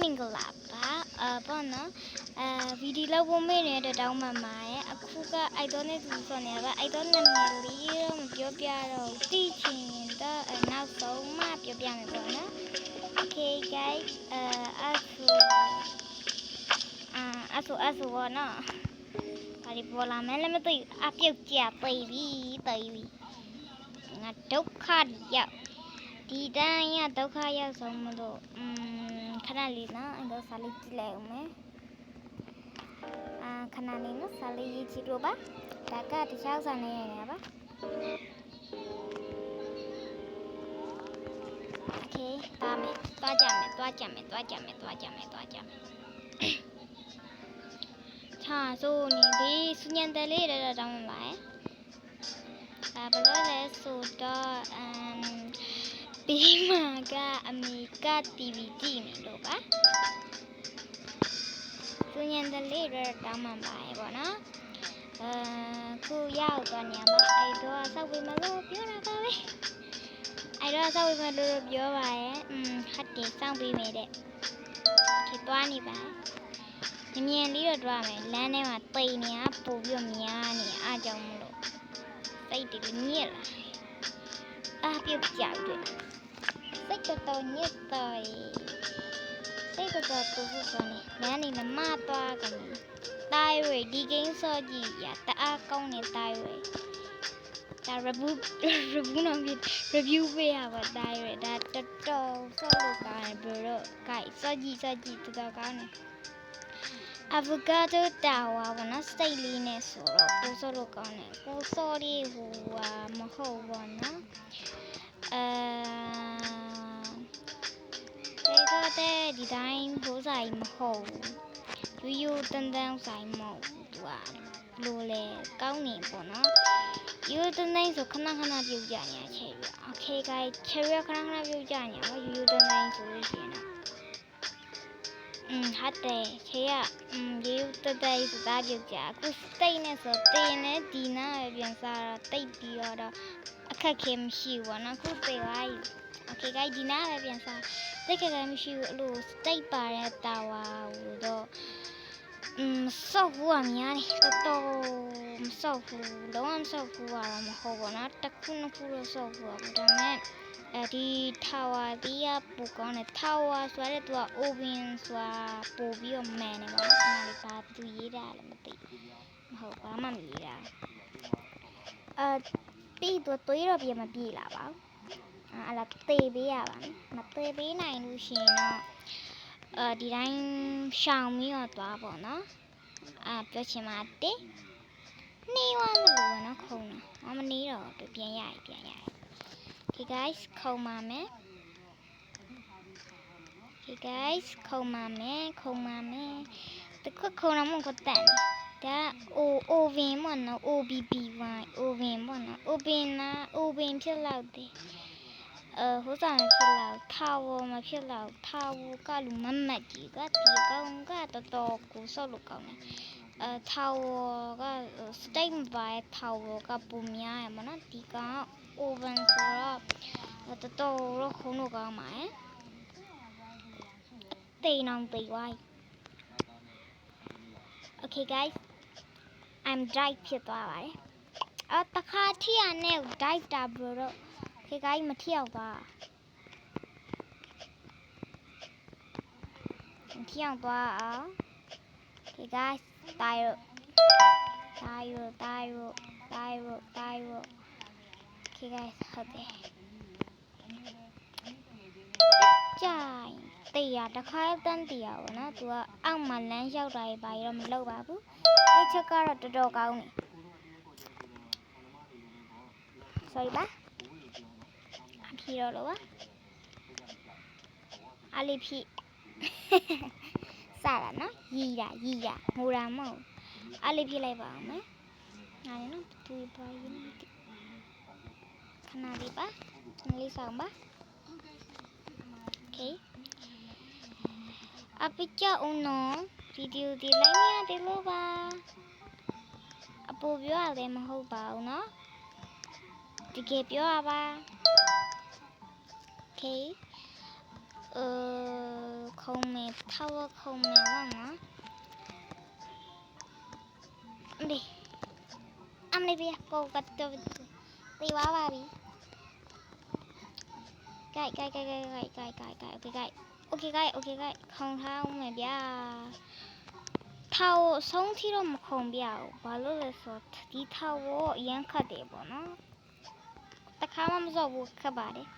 မင်္ဂလာပါအာပေါ့နော်အာဗီဒီလောက်ဖို့မေ့နေတဲ့တောင်းမှမှာရဲ့အခုက idol နဲ့သူဆိုနေပါ idol နာမည်လေးတော့မပြောပြတော့ဘူးတီးချင်တော့အနောက်ဆုံးမှပြောပြမယ်ပေါ့နော် Okay guys အာအဆူအာအဆူအဆူပေါ့နော်ဘာဒီပေါ်လာမဲလည်းမသိဘူးအပြုတ်ကြသိပြီသိပြီငါဒုက္ခရောက်ဒီတန်းရဒုက္ခရောက်ဆုံးမလို့อืม ခဏလေးနော်အဲ့တော့စာလေးကြည့်လိုက်အောင်မယ်အာခဏလေးနော်စာလေးရေးကြည့်လို့ပါဒါကတခြားစာနဲ့ရိုက်နေတာပါ Okay ပါမယ်တွားကြမယ်တွားကြမယ်တွားကြမယ်တွားကြမယ်တွားကြမယ်ချာဆိုနေဒီစဉ္ညံတလေးတော့တောင်းလိုက်အဲဘလို့လဲဆိုတော့အမ် ပြီးမှကအမေက TV ကြည့်နေလို့ပါသူညံတလေးရတောင်းမှပါရဲ့ပေါ့နော်အဲခုရောက်တော့ညမှာအဲ့တော့စောက်ဝေးမလို့ပြောတာပါပဲအဲ့တော့စောက်ဝေးမလို့ပြောပါရဲ့อืมဟတ်တယ်စောင့်ပေးမယ်တဲ့ခေသွားနေပါမြင်မြင်လေးတော့တွားမယ်လမ်းထဲမှာတိတ်နေတာပို့ပြီးတော့များနေအားကြောင့်မလို့စိတ်တွေညစ်လာအားပြုတ်ကြတယ် စိတ်တော်တော်ညစ်တော်စိတ်တော်တော်ပူပူကောင်းနေလမ်းနေလမသွားကုန်တိုင်ဝေဒီဂိမ်းစော့ကြည့်ရတအားကောင်းနေတိုင်ဝေဒါ review review နော် review ပေးရပါတိုင်ဝေဒါတော်တော်စော့လို့ကောင်းတယ်ဘယ်တော့ guys စော့ကြည့်စော့ကြည့်တော်တော်ကောင်းနေ avocado tower ဘာနော်စိတ်လေးနဲ့ဆိုတော့ပူစော့လို့ကောင်းတယ်ပူစော့လေးဟိုဟာမဟုတ်ပါနော်အဲ ဒါတော့တဲ့ဒီတိုင်းဘိုးဆိုင်မဟုတ်ဘူးရိုးရိုးတန်းတန်းဆိုင်မဟုတ်ဘူးသူကလိုလေကောင်းနေပေါ့နော်ရိုးတန်းတန်းဆိုခဏခဏပြုတ်ကြနေချေရโอเค guys ချေရခဏခဏပြုတ်ကြနေပါရိုးရိုးတန်းတန်းဆိုလို့ရှိရင်တော့อืมဟုတ်တယ်ချေရอืมရိုးရိုးတန်းတန်းဆိုတာပြုတ်ကြအခုစတိတ်နဲ့ဆိုတင်နဲ့ဒီနာပဲပြန်စားတော့တိတ်ပြီးတော့ အခက်ခဲမရှိဘူးပေါ့နော်ခုပေသွားပြီ โอเค guys ဒီနားပဲပြန်စားတိတ်ခက်ခဲမရှိဘူးအဲ့လိုစတိတ်ပါတဲ့တာဝါဟိုတော့อืมဆော့ဘူးကများတယ်တော်တော်မဆော့ဘူးလုံးဝမဆော့ဘူးကတော့မဟုတ်ဘူးနော်တစ်ခုနှစ်ခုတော့ဆော့ဘူးပေါ့ဒါပေမဲ့အဲဒီထာဝါတီးရပူကောင်းတယ်ထာဝါဆိုရတဲ့သူက oven ဆိုတာပို့ပြီးတော့မှန်တယ်ပေါ့နော်ခဏလေးပါသူရေးတာလည်းမသိမဟုတ်ဘာမှမရေးတာအဲ ပြီးတော့သွေးတော့ပြန်မပြေလာပါဘူး အာအဲ့လာသေပေးရပါမယ်မသေပေးနိုင်လို့ရှိရင်တော့အဲဒီတိုင်းရှောင်ပြီးတော့သွားပေါ့နော်အာပြောချင်ပါတဲ့နေဝမ်းမလို့ဘောနော်ခုံတာမမနေတော့ဘူးပြန်ရည်ပြန်ရည် Okay guys ခုံပါမယ် Okay guys ခုံပါမယ်ခုံပါမယ်တခွခုံတော့မဟုတ်တဲ့ဒါ O oven ပေါ့နော် OBB1 oven ပေါ့နော် oven နာ oven ဖြစ်လောက်တယ် အဲဟိုစားမဖြစ်လောက်ထာဝမဖြစ်လောက်ထာဝကလူမမတ်ကြီးကဒီကောင်ကတော်တော်ကိုဆော့လို့ကောင်းတယ်အဲထာဝကစတိတ်မပါတဲ့ထာဝကပုံများရမနော်ဒီကောင် oven ဆိုတော့တော်တော်တော့ခုံးလို့ကောင်းပါရဲ့အသိအောင်သိသွားပြီ Okay guys I'm dive ဖြစ်သွားပါတယ်။အော်တခါထိရနဲ့ dive တာဘလို့တော့ ခေကိုင်းမထရောက်သွား။မထရောက်သွားအောင်။ခေကိုင်းတိုင်ရတိုင်ရတိုင်ရတိုင်ရတိုင်ရခေကိုင်းဟုတ်တယ်။ကြိုင်တရားတစ်ခါတန်းတရားပေါ့နော်။ तू ကအောက်မှာလမ်းလျှောက်တာတွေဘာကြီးတော့မလုပ်ပါဘူး။အဲ့ချက်ကတော့တော်တော်ကောင်းနေ sorry ပါအ ဖြေတော့လို့ပါအလေးဖြေ စတာနော်ရီတာရီတာငိုတာမဟုတ်အလေးဖြေလိုက်ပါအောင်မယ်ငါလည်းနော်သူပါရင်မသိခဏလေးပါခဏလေးဆောင်ပါ okay အပိချအောင်နော်ဗီဒီယိုဒီလိုက်နေရတယ်လို့ပါ အပူပြောရလည်းမဟုတ်ပါဘူးเนาะတကယ်ပြောရပါ okay เออคงเมทาวคงเมว่างนะดิอันนี้พี่กูกัดตัวตีว้าวาบีไก่ไก่ไก่ไก่ไก่ไก่ไก่ไก่โอเคไก่โอเคไก่โอเคไก่คงท้าวเมบียထောက်ဆုံးထိတော့မခုံပြဘူးဘာလို့လဲဆိုတော့ဒီထောက်ကိုအရင်ခတ်တယ်ပေါ့နော်တခါမှမစော့ဘူးခတ်ပါတယ်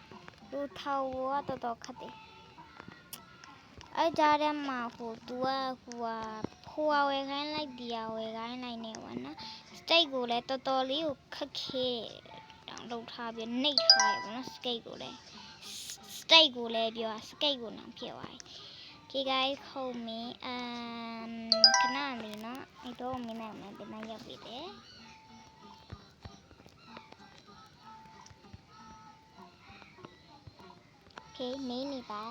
လူထောက်ကိုကတော်တော်ခတ်တယ်အဲ့ကြားထဲမှာဟိုသူကဟိုဟာဖိုးဝယ်ခိုင်းလိုက်ဒီဟာဝယ်ခိုင်းလိုက်နေပါနော်စတိတ်ကိုလည်းတော်တော်လေးကိုခက်ခဲတောင်လုပ်ထားပြီးနှိပ်ထားရပါနော်စကိတ်ကိုလည်းစတိတ်ကိုလည်းပြောစကိတ်ကိုနောင်ဖြစ်သွားပြီ Okay guys ခုံမင်းအမ်ခဏလေးနော်အဲ့တော့မင်းနဲ့မင်းပြန်ရောက်ပြီတဲ့ Okay နေနေပါ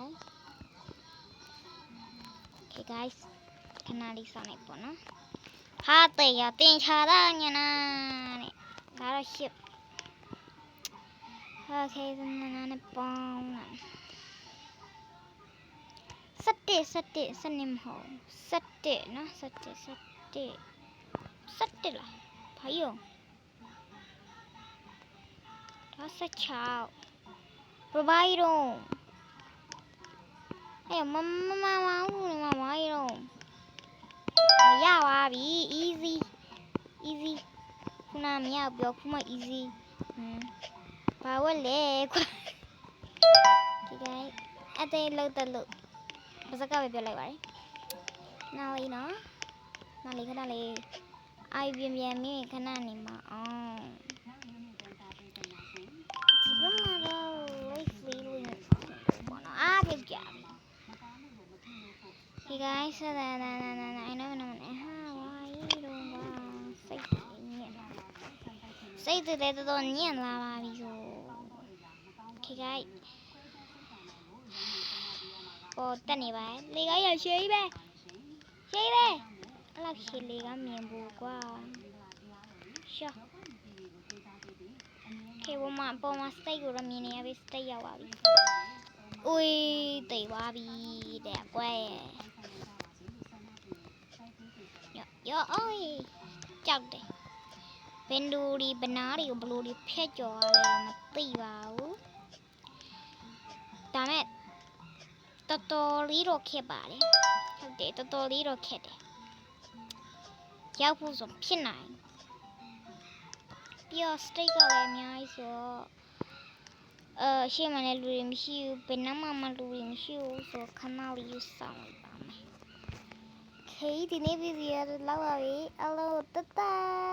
Okay guys ခဏလေးစောင့်နေပေါ့နော်ဟာတဲ့ရတင်ချတာညနာတဲ့ဒါတော့ ship Okay နနာနဲ့ပေါင်းလာစက်တစ်စက်တစ်စနေမဟုတ်စက်တစ်နော်စက်တစ်စက်တစ်စက်တစ်လားဘာယုံဒါစက်ချောက်ဘဘိုင်းတော့ 哎呀，妈妈妈妈，我的妈妈哟！哎呀，哇比，easy easy，姑娘们要不要哭嘛？easy，嗯，把我来快，这个，哎对，漏的漏，不是搞不要来玩，那我一弄，哪里看哪里，哎，边边没看那里嘛，哦。Hey guys ဆရာနာနာနာနာ I know no no ဟာဝါရီတော့ပါစိတ်ညစ်လာစိတ်တွေတော်တော်ညစ်လာပါပြီဆို Okay guys ပေါ်တက်နေပါလေကရရှိပဲရှိပဲအဲ့လောက်ရှိလေကမြင်ဘူးကွာရှောခေဘမပေါ်မှာစတိတ်ကိုရမြင်နေရပြီစတိတ်ရောက်ပါပြီอุ้ยတိတ်သွားပြီတဲ့ကွယ် ရောရောအိုးကြောက်တယ်ဘင်ဒူဒီဘနားတွေကိုဘလို့ဒီဖျက်ကြော်ရလဲမသိပါဘူးဒါမဲ့တော်တော်လေးတော့ခက်ပါတယ်ဟုတ်တယ်တော်တော်လေးတော့ခက်တယ်ရောက်ဖို့ဆိုဖြစ်နိုင်ပြီးတော့ state ကလည်းအများကြီးဆိုတော့အဲရှေ့မှာလည်းလူတွေမရှိဘူးဘယ်နှမှာမှလူတွေမရှိဘူးဆိုတော့ခဏလေးယူဆောင်လိုက် ပါမယ် Okay ဒီနေ့ဗီဒီယိုတော့လောက်ပါပြီအလုံးတတ